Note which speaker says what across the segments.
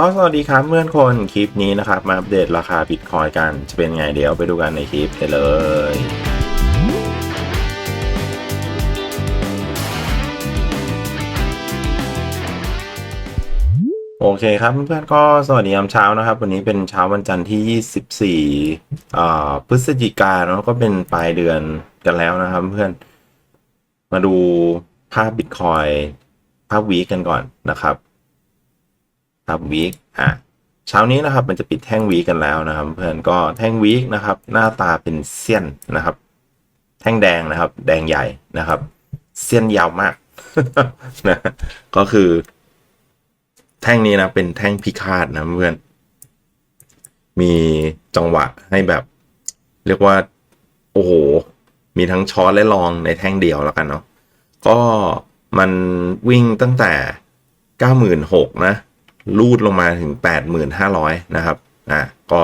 Speaker 1: ก็สวัสดีครับเพื่อนคนคลิปนี้นะครับ มาอัปเดตราคาบิตคอยกันจะเป็นไงเดี๋ยวไปดูกันในคลิปเลยโอเคครับเพื่อนๆก็สวัสดียามเช้านะครับ วันนี้เป็นเช้าวันจันทร์ที่ 24อ่พฤศจิกายนเนอะก็เป็นปลายเดือนกันแล้วนะครับ เพื่อนมาดูภาพบิตคอยภาพวีกันก่อนนะครับ ครับวีคอะเช้านี้นะครับมันจะปิดแท่งวีคกันแล้วนะครับ เพื่อนก็แท่งวีคนะครับ หน้าตาเป็นเส้นนะครับ แท่งแดงนะครับ แดงใหญ่นะครับ เส้นยาวมากนะก็คือ แท่งนี้นะเป็นแท่งพิฆาตนะเพื่อน มีจังหวะให้แบบ เรียกว่า โอ้โห มีทั้งช้อนและรองในแท่งเดียวแล้วกันเนาะก็มันวิ่งตั้งแต่ 96,000นะ ลูดลงมาถึง 8,500 นะครับอะก็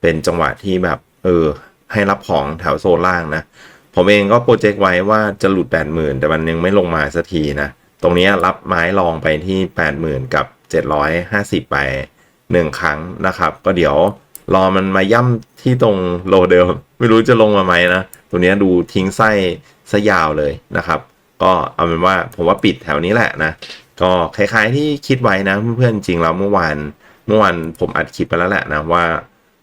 Speaker 1: เป็นจังหวะที่แบบเออให้รับของแถวโซนล่างนะ ผมเองก็โปรเจกต์ไว้ว่าจะหลุด 80,000 แต่มันยังไม่ลงมาสักทีนะ ตรงนี้รับไม้ลองไปที่ 80,000 กับ 750 ไป 1 ครั้งนะครับ ก็เดี๋ยวรอมันมาย่ำที่ตรงโลเดิม ไม่รู้จะลงมาไหมนะ ตัวนี้ดูทิ้งไส้ซะยาวเลยนะครับ ก็เอาเป็นว่าผมว่าปิดแถวนี้แหละนะ ก็คล้ายๆที่คิดไว้นะเพื่อนๆจริงแล้วเมื่อวานเมื่อวานผมอัดคลิปไปแล้วแหละนะว่า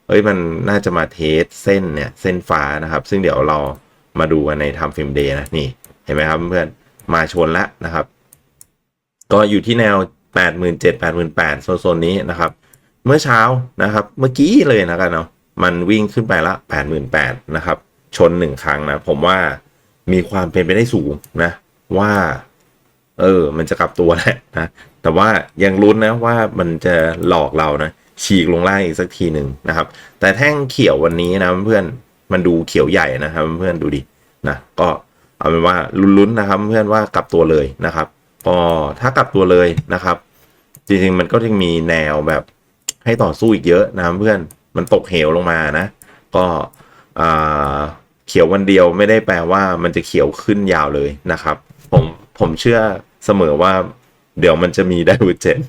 Speaker 1: เอ้ยมันน่าจะมาเทสเส้นเนี่ยเส้นฟ้านะครับ ซึ่งเดี๋ยวเรามาดูกันในทำฟิล์มเดย์นะนี่เห็นไหมครับเพื่อนมาชนแล้วนะครับ ก็อยู่ที่แนว 8 7 0 0 0 8 8 0 0โซนๆนี้นะครับ เมื่อเช้านะครับ เมื่อกี้เลยนะกันเนาะมันวิ่งขึ้นไปละ 88,000นะครับ ชนหนึ่งครั้งนะ ผมว่ามีความเป็นไปได้สูงนะ ว่า เออ มันจะกลับตัวแหละนะ แต่ว่ายังลุ้นนะว่ามันจะหลอกเรานะ ฉีกลงล่างอีกสักทีหนึ่งนะครับ แต่แท่งเขียววันนี้นะเพื่อน มันดูเขียวใหญ่นะครับเพื่อนดูดิ นะ ก็เอาเป็นว่าลุ้นๆนะครับ เพื่อนว่ากลับตัวเลยนะครับ ก็ถ้ากลับตัวเลยนะครับ จริงๆมันก็ยังมีแนวแบบให้ต่อสู้อีกเยอะนะเพื่อน มันตกเหวลงมานะ ก็เขียววันเดียวไม่ได้แปลว่ามันจะเขียวขึ้นยาวเลยนะครับ ผม ผมเชื่อเสมอว่า เดี๋ยวมันจะมีไดเวอร์เจน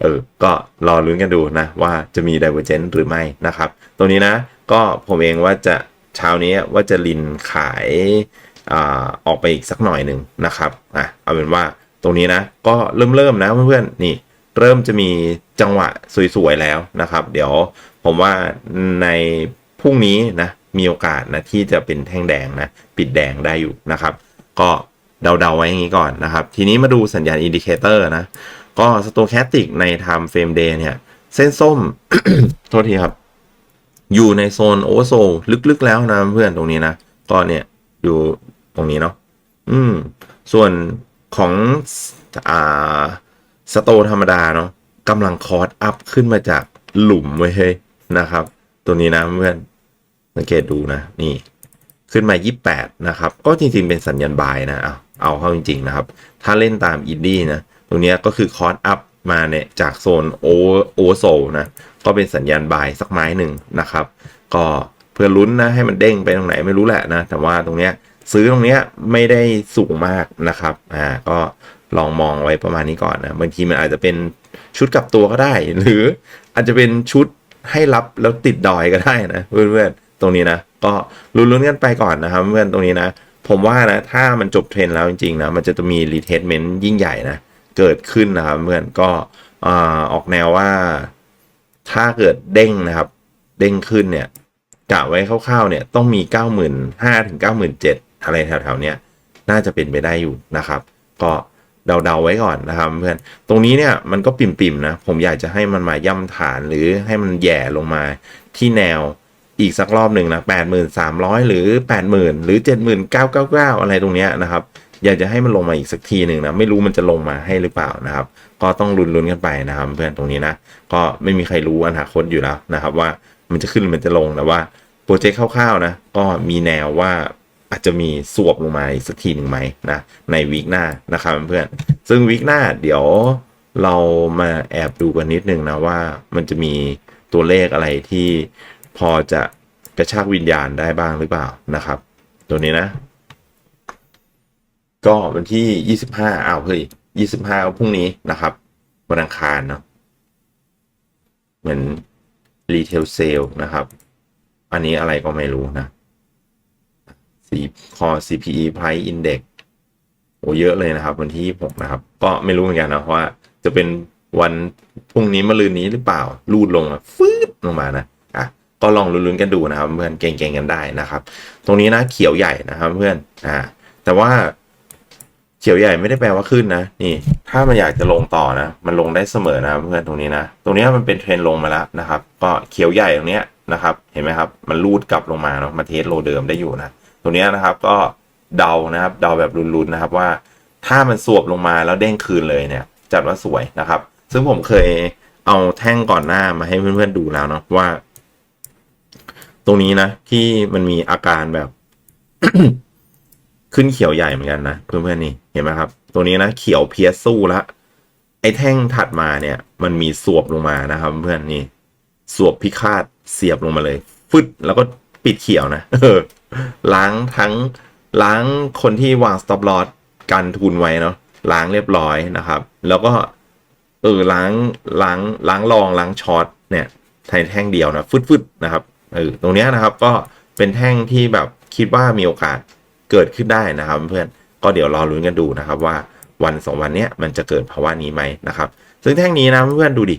Speaker 1: เออ ก็รอลุ้นกันดูนะ ว่าจะมีไดเวอร์เจนหรือไม่นะครับ ตรงนี้นะ ก็ผมเองว่าจะเช้านี้ว่าจะลินขายอออกไปอีกสักหน่อยหนึ่งนะครับอะเอาเป็นว่าตรงนี้นะ ก็เริ่มเริ่มนะเพื่อนๆนี่ เริ่มจะมีจังหวะสวยๆแล้วนะครับ เดี๋ยวผมว่าในพรุ่งนี้นะมีโอกาสนะที่จะเป็นแท่งแดงนะ ปิดแดงได้อยู่นะครับ ก็เดาๆไว้อย่างนี้ก่อนนะครับ ทีนี้มาดูสัญญาณอินดิเคเตอร์นะ ก็สโตแคสติกใน Time Frame Day เนี่ย เส้นส้ม โทษทีครับ อยู่ในโซนโอเวอร์โซลลึกๆแล้วนะเพื่อนตรงนี้นะ ก็เนี่ย อยู่ตรงนี้เนาะอืม ส่วนของอ่าสโตธรรมดาเนาะกำลังคอร์สอัพขึ้นมาจากหลุมไว้เฮ้ยนะครับ ตัวนี้นะเพื่อนสังเกตดูนะ นี่ ขึ้นมา 28 นะครับ ก็จริงๆ เป็นสัญญาณบายนะเอาเอาเข้าจริง ๆ นะครับ ถ้าเล่นตามอินดี้นะ ตรงนี้ก็คือคอร์สอัพมาเนี่ยจากโซนโอโอโซนะ ก็เป็นสัญญาณบายสักไม้หนึ่งนะครับ ก็เพื่อลุ้นนะให้มันเด้งไปตรงไหนไม่รู้แหละนะ แต่ว่าตรงเนี้ยซื้อตรงเนี้ยไม่ได้สูงมากนะครับ อ่า ก็ลองมองไว้ประมาณนี้ก่อนนะ บางทีมันอาจจะเป็นชุดกลับตัวก็ได้ หรืออาจจะเป็นชุดให้รับแล้วติดดอยก็ได้นะเพื่อนๆ ตรงนี้นะ ก็ลุ้นๆกันไปก่อนนะครับเพื่อนตรงนี้นะ ผมว่านะ ถ้ามันจบเทรนแล้วจริงๆนะ มันจะต้องมีรีเทสเมนต์ยิ่งใหญ่นะ เกิดขึ้นนะครับเพื่อนก็ออกแนวว่า ถ้าเกิดเด้งนะครับ เด้งขึ้นเนี่ยกะไว้คร่าวๆเนี่ยต้องมี 9 5 0 0 0ถึง97,000อะไรแถวๆเนี้ยน่าจะเป็นไปได้อยู่นะครับ ก็เดาๆไว้ก่อนนะครับเพื่อน ตรงนี้เนี่ยมันก็ปิ่มๆนะ ผมอยากจะให้มันมาย่ำฐานหรือให้มันแย่ลงมาที่แนว อีกสักรอบหนึ่งนะ8,300หรือ80,000หรือ79,999อะไรตรงเนี้ยนะครับอยากจะให้มันลงมาอีกสักทีหนึ่งนะไม่รู้มันจะลงมาให้หรือเปล่านะครับ ก็ต้องลุ้นๆกันไปนะครับเพื่อนตรงนี้นะก็ไม่มีใครรู้อนาคตอยู่แล้วนะครับ ว่ามันจะขึ้นหรือมันจะลงแต่ว่าโปรเจกต์คร่าวๆนะก็มีแนวว่าอาจจะมีสวบลงมาอีกสักทีหนึ่งไหมนะในวีคหน้านะครับเพื่อนซึ่งวีคหน้าเดี๋ยวเรามาแอบดูกันนิดนึงนะว่ามันจะมีตัวเลขอะไรที่ พอจะกระชากวิญญาณได้บ้างหรือเปล่านะครับ ตัวนี้นะ ก็วันที่ 25อ้าวเฮ้ย25พรุ่งนี้นะครับวันอังคารเนาะเหมือนรีเทลเซลนะครับ อันนี้อะไรก็ไม่รู้นะสีคอ CPE Price Index โอ้เยอะเลยนะครับ วันที่ 26 นะครับ ก็ไม่รู้เหมือนกันนะว่า จะเป็นวันพรุ่งนี้มะรืนนี้หรือเปล่า รูดลงอะฟืดลงมานะ ก็ลองลุ้นๆกันดูนะครับ เพื่อนเก่งๆกันได้นะครับ ตรงนี้นะเขียวใหญ่นะครับ เพื่อนอ่าแต่ว่าเขียวใหญ่ไม่ได้แปลว่าขึ้นนะ นี่ ถ้ามันอยากจะลงต่อนะ มันลงได้เสมอนะเพื่อนตรงนี้นะ ตรงนี้มันเป็นเทรนลงมาแล้วนะครับ ก็เขียวใหญ่ตรงเนี้ยนะครับ เห็นไหมครับ มันรูดกลับลงมาเนาะมาเทสโลเดิมได้อยู่นะตรงนี้นะครับก็เดานะครับ เดาแบบรุนๆนะครับว่า ถ้ามันสวบลงมาแล้วเด้งคืนเลยเนี่ย จัดว่าสวยนะครับ ซึ่งผมเคยเอาแท่งก่อนหน้ามาให้เพื่อนๆดูแล้วเนาะว่า ตรงนี้นะ ที่มันมีอาการแบบ ขึ้นเขียวใหญ่เหมือนกันนะเพื่อนๆนี่เห็นไหมครับ ตัวนี้นะเขียวเพียสู้แล้วไอ้แท่งถัดมาเนี่ย มันมีสวบลงมานะครับ เพื่อนนี่สวบพิฆาตเสียบลงมาเลย ฟึดแล้วก็ปิดเขียวนะเออล้างทั้งล้างคนที่วาง stop loss กันทุนไว้เนาะล้างเรียบร้อยนะครับ แล้วก็เออล้างล้างล้างรองล้างช็อตเนี่ยไทยแท่งเดียวนะฟึดฟึดๆนะครับ เออตรงนี้นะครับก็เป็นแท่งที่แบบคิดว่ามีโอกาสเกิดขึ้นได้นะครับ เพื่อนก็เดี๋ยวรอลุ้นกันดูนะครับว่าวันสองวันเนี้ยมันจะเกิดภาวะนี้ไหมนะครับ ซึ่งแท่งนี้นะเพื่อนดูดิ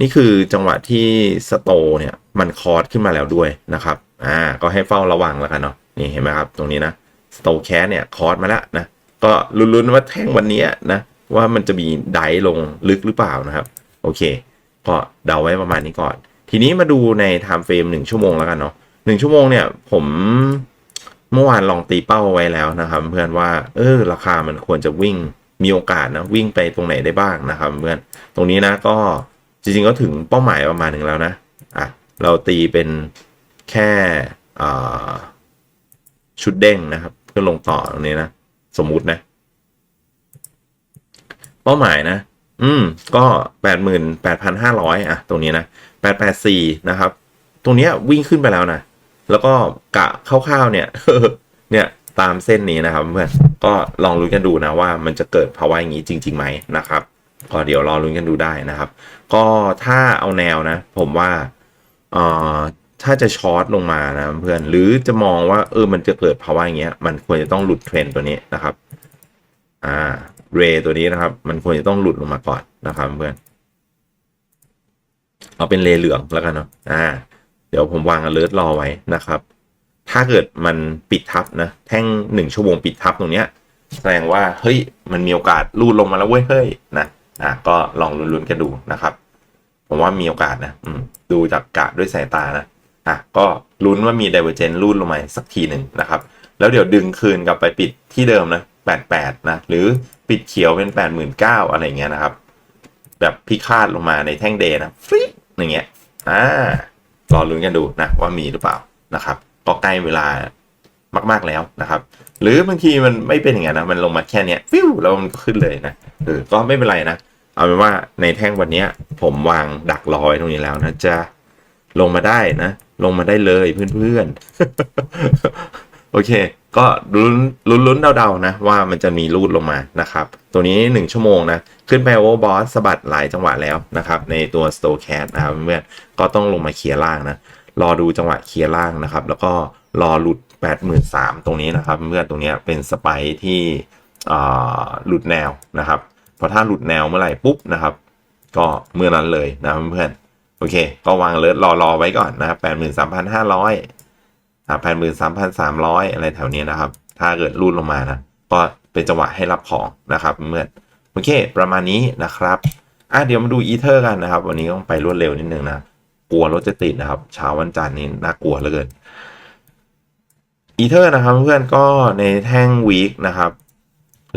Speaker 1: นี่คือจังหวะที่สโตเนี่ยมันคอร์สขึ้นมาแล้วด้วยนะครับอ่าก็ให้เฝ้าระวังแล้วกันเนาะนี่เห็นไหมครับตรงนี้นะสโตแคสเนี่ยคอร์สมาแล้วนะก็ลุ้นๆว่าแท่งวันนี้นะว่ามันจะมีไดลงลึกหรือเปล่านะครับ โอเค ก็เดาไว้ประมาณนี้ก่อน ทีนี้มาดูในไทม์เฟรมหนึ่งชั่วโมงแล้วกันเนาะหนึ่งชั่วโมงเนี่ย ผมเมื่อวานลองตีเป้าไว้แล้วนะครับ เพื่อนว่า เออ ราคามันควรจะวิ่งมีโอกาสนะวิ่งไปตรงไหนได้บ้างนะครับ เพื่อนตรงนี้นะก็จริงๆก็ถึงเป้าหมายประมาณหนึ่งแล้วนะอะเราตีเป็นแค่ชุดเด้งนะครับ เพื่อลงต่อตรงนี้นะ สมมุตินะ เป้าหมายนะ อืม ก็แปดหมื่นแปดพันห้าร้อยอะ ตรงนี้นะแปดแปดสี่นะครับ ตรงเนี้ยวิ่งขึ้นไปแล้วนะ แล้วก็กะคร่าวๆเนี่ย เนี่ยตามเส้นนี้นะครับเพื่อน ก็ลองลุ้นกันดูนะว่ามันจะเกิดภาวะอย่างนี้จริงๆไหมนะครับ ก็เดี๋ยวรอลุ้นกันดูได้นะครับ ก็ถ้าเอาแนวนะ ผมว่าเอ่อถ้าจะช็อตลงมานะเพื่อน หรือจะมองว่าเออมันจะเกิดภาวะอย่างเงี้ย มันควรจะต้องหลุดเทรนตัวนี้นะครับ อ่า เรตัวนี้นะครับ มันควรจะต้องหลุดลงมาก่อนนะครับเพื่อนเอาเป็นเลเหลืองแล้วกันเนาะอ่า เดี๋ยวผมวาง alert รอไว้นะครับ ถ้าเกิดมันปิดทับนะแท่งหนึ่งชั่วโมงปิดทับตรงเนี้ย แสดงว่าเฮ้ยมันมีโอกาสรูดลงมาแล้วเว้ยเฮ้ยนะอะก็ลองลุ้นๆกันดูนะครับ ผมว่ามีโอกาสนะอืมดูจากกะด้วยสายตานะอะก็ลุ้นว่ามี divergence รูดลงมาสักทีหนึ่งนะครับ แล้วเดี๋ยวดึงคืนกลับไปปิดที่เดิมนะ 88นะหรือปิดเขียวเป็น 89,000อะไรเงี้ยนะครับ แบบพิฆาตลงมาในแท่งเดย์นะฟรีดอย่างเงี้ยอ่ารอลุ้นกันดูนะว่ามีหรือเปล่านะครับก็ใกล้เวลามาก ๆแล้วนะครับ หรือบางทีมันไม่เป็นอย่างนั้นนะมันลงมาแค่เนี้ยฟิวแล้วมันขึ้นเลยนะเออก็ไม่เป็นไรนะเอาเป็นว่าในแท่งวันเนี้ยผมวางดักรอไว้ตรงนี้แล้วนะจะลงมาได้นะ ลงมาได้เลยเพื่อนๆ โอเค ก็ลุ้นลุ้นลุ้นเดาๆนะว่ามันจะมีรูดลงมานะครับ ตัวนี้ 1 ชั่วโมงนะ ขึ้นไปโอเวอร์บอสสะบัดหลายจังหวะแล้วนะครับ ในตัว s t o c a t นะครับเพื่อนก็ต้องลงมาเคลียร์ล่างนะ รอดูจังหวะเคลียร์ล่างนะครับ แล้วก็รอหลุด 83,000ตรงนี้นะครับเพื่อนตรงนี้เป็นสไปที่อ่าหลุดแนวนะครับพอถ้าหลุดแนวเมื่อไหร่ปุ๊บนะครับ ก็เมื่อนั้นเลยนะเพื่อนโอเค ก็วางเลิศรอรอไว้ก่อนนะครับ83,500อ่า83,300อยอะไรแถวนี้นะครับ ถ้าเกิดรูดลงมานะก็เป็นจังหวะให้รับของนะครับเพื่อนโอเค ประมาณนี้นะครับอะเดี๋ยวมาดูอีเทอร์กันนะครับ วันนี้ต้องไปรวดเร็วนิดนึงนะกลัวรถจะติดนะครับ เช้าวันจันทร์นี้น่ากลัวเหลือเกินอีเทอร์นะครับเพื่อนก็ในแท่งวีคนะครับ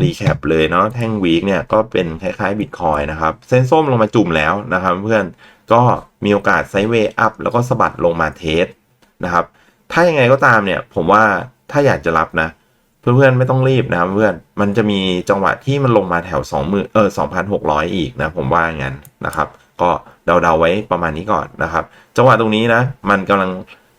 Speaker 1: รีแคปเลยเนาะแท่งวีคเนี่ยก็เป็นคล้ายๆบิตคอยนะครับ เส้นส้มลงมาจุ่มแล้วนะครับ เพื่อนก็มีโอกาสไซด์เวย์อัพแล้วก็สะบัดลงมาเทสนะครับ ถ้ายังไงก็ตามเนี่ย ผมว่าถ้าอยากจะรับนะ เพื่อนๆไม่ต้องรีบนะเพื่อนมันจะมีจังหวะที่มันลงมาแถว2 0 0 0 0เออ2,600 อีกนะ ผมว่างนั้นนะครับ ก็เดาๆไว้ประมาณนี้ก่อนนะครับ จังหวะตรงนี้นะ มันกำลัง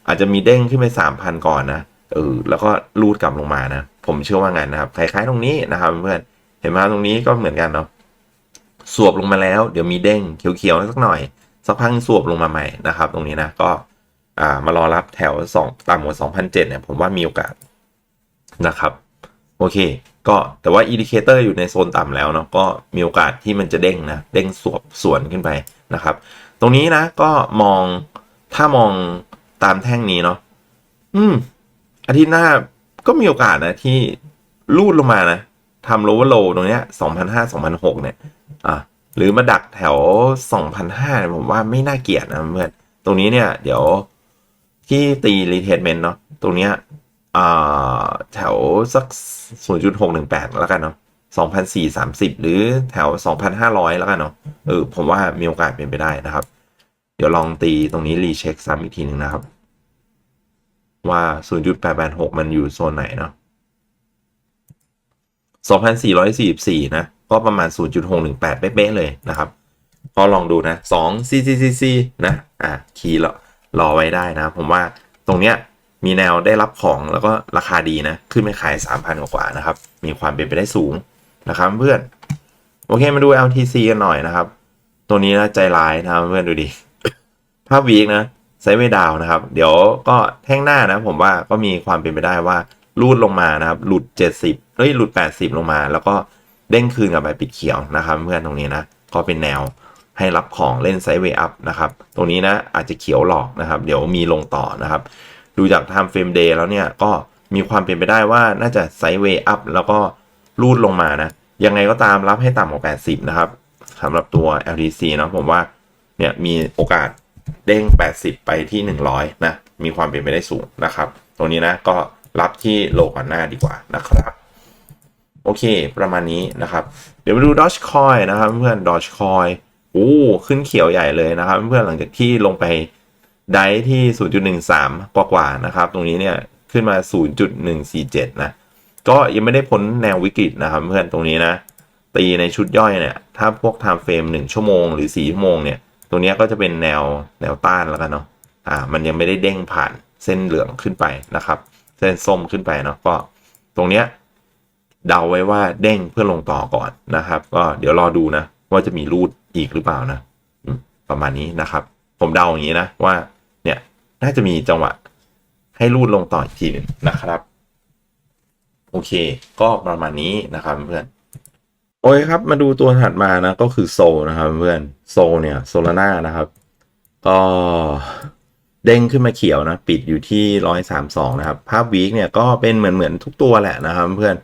Speaker 1: อาจจะมีเด้งขึ้นไป 3,000 ก่อนนะเออแล้วก็รูดกลับลงมานะ ผมเชื่อว่างั้นนะครับคล้ายๆตรงนี้นะครับเพื่อนเห็นไหมตรงนี้ก็เหมือนกันเนาะสวบลงมาแล้ว เดี๋ยวมีเด้งเขียวๆสักหน่อย สักพักสวบลงมาใหม่นะครับ ตรงนี้นะก็ อ่ามารอรับแถวสองต่ำกว่า 2,007เนี่ยผมว่ามีโอกาสนะครับ โอเค ก็แต่ว่าอินดิเคเตอร์อยู่ในโซนต่ำแล้วเนาะก็มีโอกาสที่มันจะเด้งนะ เด้งสวบสวนขึ้นไปนะครับ ตรงนี้นะก็มองถ้ามองตามแท่งนี้เนาะอืมอาทิตย์หน้าก็มีโอกาสนะที่ลูดลงมานะทำโลว์โลตรงเนี้ย2,500 2,600เนี่ย อะหรือมาดักแถว2,500เนี่ยผมว่าไม่น่าเกลียดนะเพื่อน ตรงนี้เนี่ย เดี๋ยว ที่ตีรีเทสเมนต์เนาะตรงเนี้ยแถวสัก 0.618 แล้วกันเนาะ2,430 หรือแถว 2,500 แล้วกันเนาะเออผมว่ามีโอกาสเป็นไปได้นะครับ เดี๋ยวลองตีตรงนี้รีเช็คซ้ำอีกทีหนึ่งนะครับ ว่า 0.886 มันอยู่โซนไหนเนาะ2,444 นะ ก็ประมาณ 0.618 เป๊ะๆเลยนะครับ ก็ลองดูนะ 2 CCCC นะ อะ คีย์รอ รอไว้ได้นะ ผมว่าตรงเนี้ยมีแนวได้รับของแล้วก็ราคาดีนะ ขึ้นไปขาย 3,000 กว่านะครับ มีความเป็นไปได้สูงนะครับเพื่อน โอเคมาดู LTC กันหน่อยนะครับ ตัวนี้นะใจร้ายนะครับเพื่อนดูดิ ภาพวีกนะไซด์เวย์ดาวนะครับ เดี๋ยวก็แท่งหน้านะ ผมว่าก็มีความเป็นไปได้ว่ารูดลงมานะครับ หลุด 70เฮ้ยหลุด 80 ลงมา แล้วก็เด้งคืนกลับไปปิดเขียวนะครับ เพื่อนตรงนี้นะ ก็เป็นแนว ให้รับของเล่นไซด์เวย์อัพนะครับ ตรงนี้นะอาจจะเขียวหลอกนะครับ เดี๋ยวมีลงต่อนะครับ ดูจาก time frame day แล้วเนี่ยก็มีความเป็นไปได้ว่าน่าจะไซด์เวย์อัพแล้วก็รูดลงมานะ ยังไงก็ตามรับให้ต่ำกว่า 80 นะครับสำหรับตัว LTC เนาะผมว่าเนี่ยมีโอกาสเด้ง 80 ไปที่ 100 นะ มีความเป็นไปได้สูงนะครับ ตรงนี้นะก็รับที่โลก่อนหน้าดีกว่านะครับ โอเค ประมาณนี้นะครับ เดี๋ยวมาดู Dogecoin นะครับ เพื่อน Dogecoin โอ้ขึ้นเขียวใหญ่เลยนะครับ เพื่อนๆหลังจากที่ลงไปได้ที่ 0.13 กว่าๆนะครับ ตรงนี้เนี่ยขึ้นมา 0.147 นะ ก็ยังไม่ได้พ้นแนววิกฤตนะครับ เพื่อนตรงนี้นะ ตีในชุดย่อยเนี่ย ถ้าพวก time frame 1ชั่วโมงหรือ 4 ชั่วโมงเนี่ย ตรงนี้ก็จะเป็นแนวแนวต้านแล้วกันเนาะอ่า มันยังไม่ได้เด้งผ่านเส้นเหลืองขึ้นไปนะครับ เส้นส้มขึ้นไปเนาะก็ตรงเนี้ยเดาไว้ว่าเด้งเพื่อลงต่อก่อนนะครับ ก็เดี๋ยวรอดูนะ ว่าจะมีรูดอีกหรือเปล่านะประมาณนี้นะครับ ผมเดาอย่างนี้นะว่า เนี่ยน่าจะมีจังหวะให้รูดลงต่ออีกทีหนึ่งนะครับ โอเค ก็ประมาณนี้นะครับเพื่อนโอเคครับ มาดูตัวถัดมานะก็คือโซนะครับเพื่อนโซเนี่ยโซลาร่านะครับ ก็เด้งขึ้นมาเขียวนะ ปิดอยู่ที่ร้อยสามสองนะครับ ภาพวีคเนี่ยก็เป็นเหมือนเหมือนทุกตัวแหละนะครับเพื่อน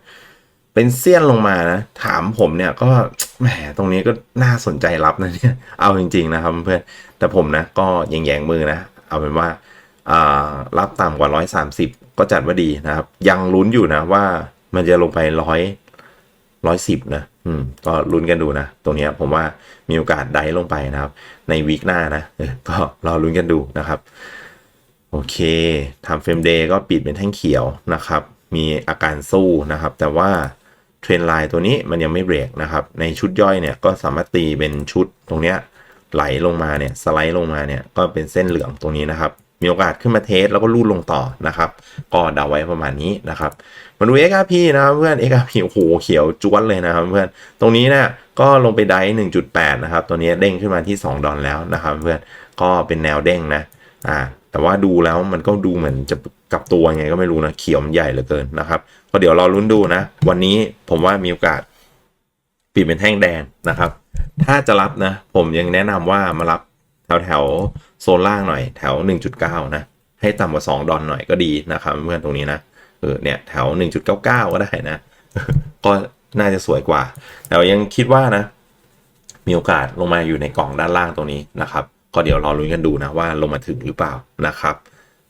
Speaker 1: เป็นเสี้ยนลงมานะ ถามผมเนี่ยก็แหมตรงนี้ก็น่าสนใจรับนะเนี่ย เอาจริง ๆ นะครับเพื่อนแต่ผมนะก็ยังแยงมือนะ เอาเป็นว่ารับต่ำกว่าร้อยสามสิบก็จัดว่าดีนะครับ ยังลุ้นอยู่นะว่ามันจะลงไปร้อยร้อยสิบนะ อืม ก็ลุ้นกันดูนะ ตรงนี้ผมว่ามีโอกาสได้ลงไปนะครับ ในวีคหน้านะออก็รอลุ้นกันดูนะครับ โอเคทำเฟรมเดย์ก็ปิดเป็นแท่งเขียวนะครับ มีอาการสู้นะครับ แต่ว่า เทรนไลน์ตัวนี้มันยังไม่เบรกนะครับ ในชุดย่อยเนี่ยก็สามารถตีเป็นชุดตรงเนี้ยไหลลงมาเนี่ยสไลด์ลงมาเนี่ยก็เป็นเส้นเหลืองตรงนี้นะครับ มีโอกาสขึ้นมาเทสแล้วก็ลูดลงต่อนะครับก็เดาไว้ประมาณนี้นะครับมาดู XRP นะครับเพื่อน XRP โอ้โหเขียวจ้วนเลยนะครับเพื่อนตรงนี้เนี่ยก็ลงไปได้1.8 นะครับ ตัวนี้เด้งขึ้นมาที่ 2 ดอลแล้วนะครับ เพื่อนก็เป็นแนวเด้งนะอ่า แต่ว่าดูแล้วมันก็ดูเหมือนจะกลับตัวไงก็ไม่รู้นะ เขียวมันใหญ่เหลือเกินนะครับ ก็เดี๋ยวรอลุ้นดูนะ วันนี้ผมว่ามีโอกาสปิดเป็นแท่งแดงนะครับ ถ้าจะรับนะ ผมยังแนะนำว่ามารับแถวแถวโซนล่างหน่อย แถว 1.9 นะ ให้ต่ำกว่า 2 ดอลหน่อยก็ดีนะครับเพื่อนตรงนี้นะเออเนี่ยแถว 1.99 ก็ได้นะ ก็น่าจะสวยกว่า แต่ยังคิดว่านะ มีโอกาสลงมาอยู่ในกล่องด้านล่างตรงนี้นะครับ ก็เดี๋ยวรอลุ้นกันดูนะว่าลงมาถึงหรือเปล่านะครับ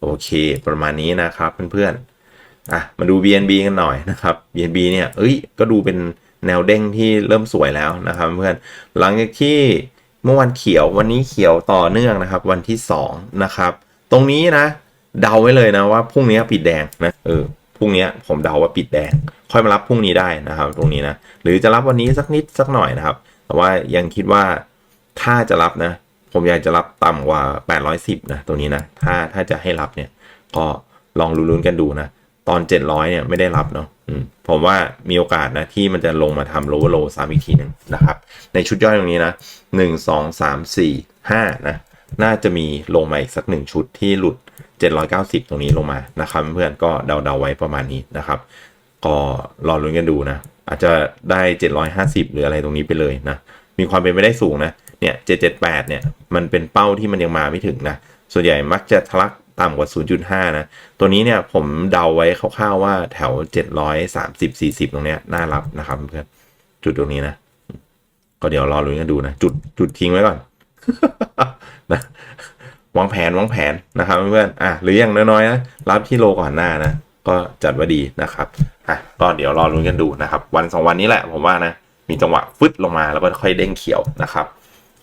Speaker 1: โอเค ประมาณนี้นะครับเพื่อนๆอะมาดู BNB กันหน่อยนะครับ BNB เนี่ยเอ้ยก็ดูเป็นแนวเด้งที่เริ่มสวยแล้วนะครับเพื่อนหลังจากที่เมื่อวันเขียววันนี้เขียวต่อเนื่องนะครับ วันที่2นะครับ ตรงนี้นะ เดาไว้เลยนะว่าพรุ่งนี้ปิดแดงนะเออพรุ่งนี้ผมเดาว่าปิดแดง ค่อยมารับพรุ่งนี้ได้นะครับ ตรงนี้นะหรือจะรับวันนี้สักนิดสักหน่อยนะครับ แต่ว่ายังคิดว่าถ้าจะรับนะ ผมอยากจะรับต่ำกว่า 810 นะตรงนี้นะ ถ้าถ้าจะให้รับเนี่ย ก็ลองลุ้นๆกันดูนะ ตอน 700 เนี่ยไม่ได้รับเนาะผมว่ามีโอกาสนะ ที่มันจะลงมาทำ lower low ซ้ำอีกทีหนึ่งนะครับ ในชุดย่อยตรงนี้นะ 1 2 3 4 5 นะ น่าจะมีลงมาอีกสักหนึ่งชุดที่หลุด 790 ตรงนี้ลงมานะครับ เพื่อนก็เดาๆไว้ประมาณนี้นะครับ ก็รอลุ้นกันดูนะ อาจจะได้ 750 หรืออะไรตรงนี้ไปเลยนะ มีความเป็นไปได้สูงนะ เนี่ย 778 เนี่ย มันเป็นเป้าที่มันยังมาไม่ถึงนะ ส่วนใหญ่มักจะทะลักต่ำกว่า 0.5 นะ ตัวนี้เนี่ยผมเดาไว้คร่าวๆว่าแถว 730 40 ตรงเนี้ยน่ารับนะครับเพื่อนจุดตรงนี้นะ ก็เดี๋ยวรอลุ้นกันดูนะ จุดจุดทิ้งไว้ก่อนนะวางแผนวางแผนนะครับเพื่อนอะหรืออย่างน้อยๆนะรับที่โลก่อนหน้านะ ก็จัดว่าดีนะครับอะก็เดี๋ยวรอลุ้นกันดูนะครับ วันสองวันนี้แหละผมว่านะมีจังหวะฟึดลงมาแล้วก็ค่อยเด้งเขียวนะครับ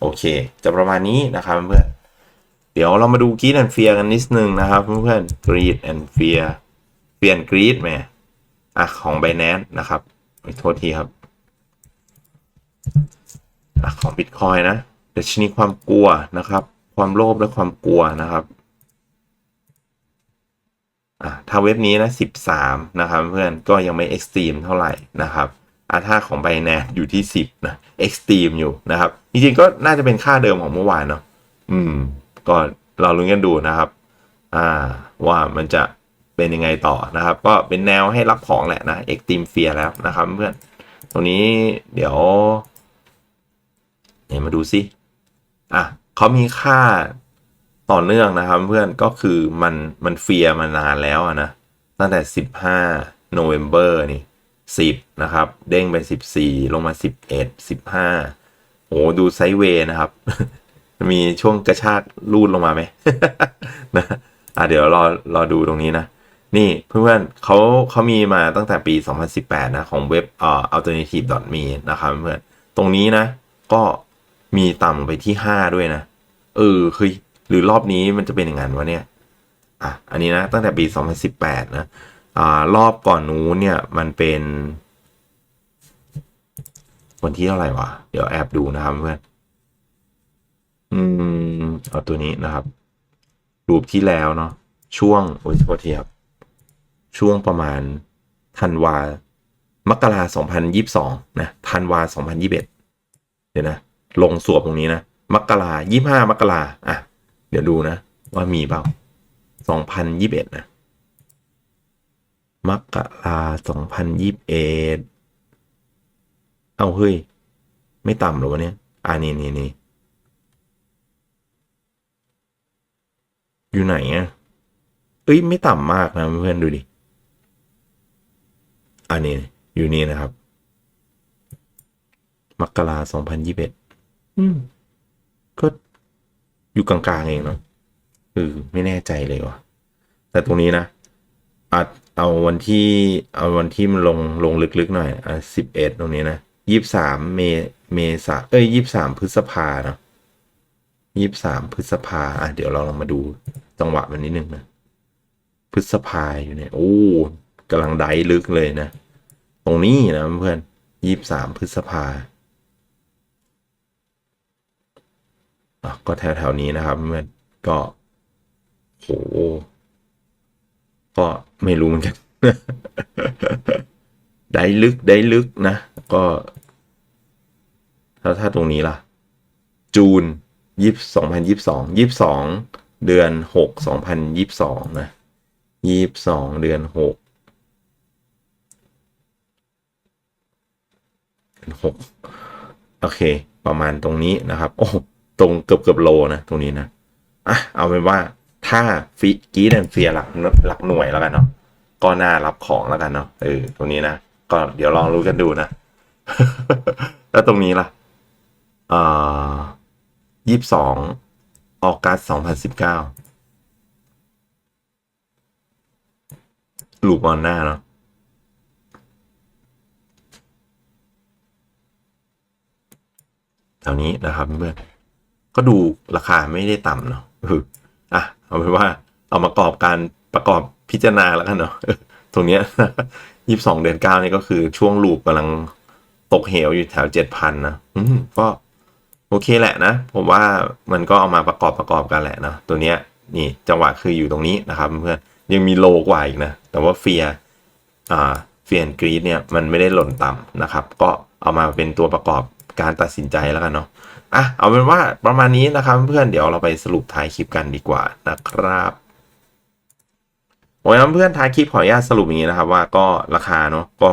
Speaker 1: โอเค จะประมาณนี้นะครับเพื่อนเดี๋ยวเรามาดูกรีดแอนเฟียกันนิดนึงนะครับเพื่อนกรีดแอนเฟียเปลี่ยนกรีดไหมอะของ b บ n a n c e นะครับโทษทีครับอะของ Bitcoin นะดัชนีความกลัวนะครับ ความโลภและความกลัวนะครับอะถ้าเว็บนี้นะ 13 นะครับเพื่อนก็ยังไม่เอ็กซ์ตรีมเท่าไหร่นะครับ อะถ้าของ b บ n a n อยู่ที่ 10นะเอ็กซ์ตรีมอยู่นะครับ จริงๆก็น่าจะเป็นค่าเดิมของเมื่อวานเนาะอืม ก็เราลุ้นกันดูนะครับ อ่า ว่ามันจะเป็นยังไงต่อนะครับ ก็เป็นแนวให้รับของแหละนะเอ็กซ์ตรีมเฟียแล้วนะครับเพื่อน ตรงนี้เดี๋ยวเดี๋ยมาดูสิอะเขามีค่าต่อเนื่องนะครับ เพื่อนก็คือมันมันเฟียมานานแล้วนะตั้งแต่ 15โนเวม ber นี่ 10 นะครับ เด้งไป 14 ลงมา 11 15 โอ้ดูไซด์เวย์นะครับ มีช่วงกระชากรูดลงมาไหมนะอะเดี๋ยวรอรอดูตรงนี้นะ นี่เพื่อนๆเขาเขามีมาตั้งแต่ปี 2018 นะ ของเว็บเอ่อ alternative.me นะครับเพื่อนตรงนี้นะ ก็มีต่ำไปที่ 5 ด้วยนะ เออคือหรือรอบนี้มันจะเป็นอย่างนั้นวะเนี่ย อะ อันนี้นะ ตั้งแต่ปี 2018 นะ รอบก่อนนู้นเนี่ยมันเป็น วันที่เท่าไหร่วะ เดี๋ยวแอบดูนะครับเพื่อน อืม เอาตัวนี้นะครับ รูปที่แล้วเนาะ ช่วง โอ้ยโทษทีครับ ช่วงประมาณธันวา มกราสองพันยิบสองนะธันวาสองพันยิบเอ็ดเดี๋ยวนะ ลงสวบตรงนี้นะ มกรายี่ห้ามกราอะ เดี๋ยวดูนะ ว่ามีเปล่าสองพันยิบเอ็ดนะ มกราสองพันยิบเอ็ดเอาเฮ้ย ไม่ต่ำหรอวะเนี่ย อ่านี่นี่นี่อยู่ไหนอะเอ้ย ไม่ต่ำมากนะเพื่อนดูดิ อันนี้อยู่นี่นะครับ มกราสองพันยี่สิบเอ็ดอืมก็อยู่กลางๆเองเนาะเออไม่แน่ใจเลยว่ะ แต่ตรงนี้นะ อาจเอาวันที่เอาวันที่มันลงลงลึกๆหน่อยอะสิบเอ็ดตรงนี้นะยี่สามเมเมษาเอ้ยยี่สามพฤษภาเนาะยี่สามพฤษภาอะเดี๋ยวเราลองมาดูจังหวะมันนิดนึงนะพฤษภาอยู่เนี่ยโอ้กำลังไดลึกเลยนะ ตรงนี้นะเพื่อนยี่สามพฤษภาอะก็แถวๆนี้นะครับเพื่อนก็โห ก็ไม่รู้เหมือนกันได้ลึกได้ลึกนะ ก็ถ้าถ้าตรงนี้ล่ะ จูนยี่สองพันยี่สองยี่สองเดือนหกสองพันยี่สองนะยี่สองเดือนหกเดือนหกโอเค ประมาณตรงนี้นะครับ โอ้ตรงเกือบเกือบโลนะ ตรงนี้นะอะเอาเป็นว่า ถ้าฟิกีแอนเฟียหลักหลักหน่วยแล้วกันเนาะก็น่ารับของแล้วกันเนาะเออตรงนี้นะก็เดี๋ยวลองรู้กันดูนะแล้วตรงนี้ล่ะอ่ายี่สิบสองออกัสสองพันสิบเก้าลูกบอลหน้าเนาะแถวนี้นะครับเพื่อนก็ดูราคาไม่ได้ต่ำเนาะ เอาเป็นว่าเอามากรอบการประกอบพิจารณาแล้วกันเนาะตรงเนี้ยยี่สิบสองเดือนเก้านี่ก็คือช่วงลูปกำลังตกเหวอยู่แถวเจ็ดพันนะอืมก็โอเคแหละนะ ผมว่ามันก็เอามาประกอบประกอบกันแหละเนาะตัวเนี้ยนี่จังหวะคืออยู่ตรงนี้นะครับเพื่อนยังมีโลกว่าอีกนะ แต่ว่าเฟียอ่าเฟียนกรีดเนี่ยมันไม่ได้หล่นต่ำนะครับ ก็เอามาเป็นตัวประกอบการตัดสินใจแล้วกันเนาะ อะเอาเป็นว่าประมาณนี้นะครับเพื่อนเดี๋ยวเราไปสรุปท้ายคลิปกันดีกว่านะครับโอ้ยเพื่อนท้ายคลิปขออนุญาตสรุปอย่างนี้นะครับ ว่าก็ราคาเนาะก็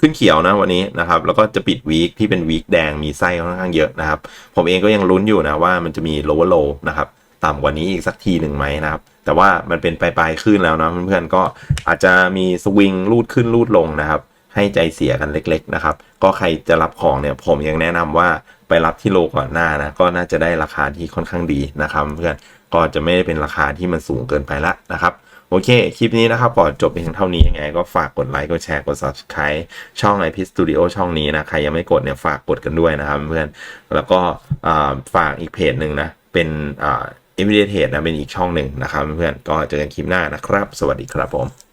Speaker 1: ขึ้นเขียวนะวันนี้นะครับแล้วก็จะปิดวีคที่เป็นวีคแดงมีไส้ค่อนข้างเยอะนะครับ ผมเองก็ยังลุ้นอยู่นะว่ามันจะมี lower low นะครับต่ำกว่านี้อีกสักทีหนึ่งไหมนะครับ แต่ว่ามันเป็นปลายๆขึ้นแล้วนะเพื่อนๆก็อาจจะมีสวิงรูดขึ้นรูดลงนะครับ ให้ใจเสียกันเล็ก ๆ นะครับ ก็ใครจะรับของเนี่ยผมยังแนะนำว่าไปรับที่โลก่อนหน้านะก็น่าจะได้ราคาที่ค่อนข้างดีนะครับเพื่อนก็จะไม่ได้เป็นราคาที่มันสูงเกินไปละนะครับโอเค คลิปนี้นะครับก่อนจบเพียงเท่านี้ยังไง ก็ฝากกดไลค์ กดแชร์ กด subscribe ช่อง IP Studio ช่องนี้นะ ใครยังไม่กดเนี่ยฝากกดกันด้วยนะครับเพื่อน แล้วก็ฝากอีกเพจหนึ่งนะ เป็นเอ่า Everyday นะ เป็นอีกช่องหนึ่งนะครับเพื่อน ก็เจอกันคลิปหน้านะครับ สวัสดีครับผม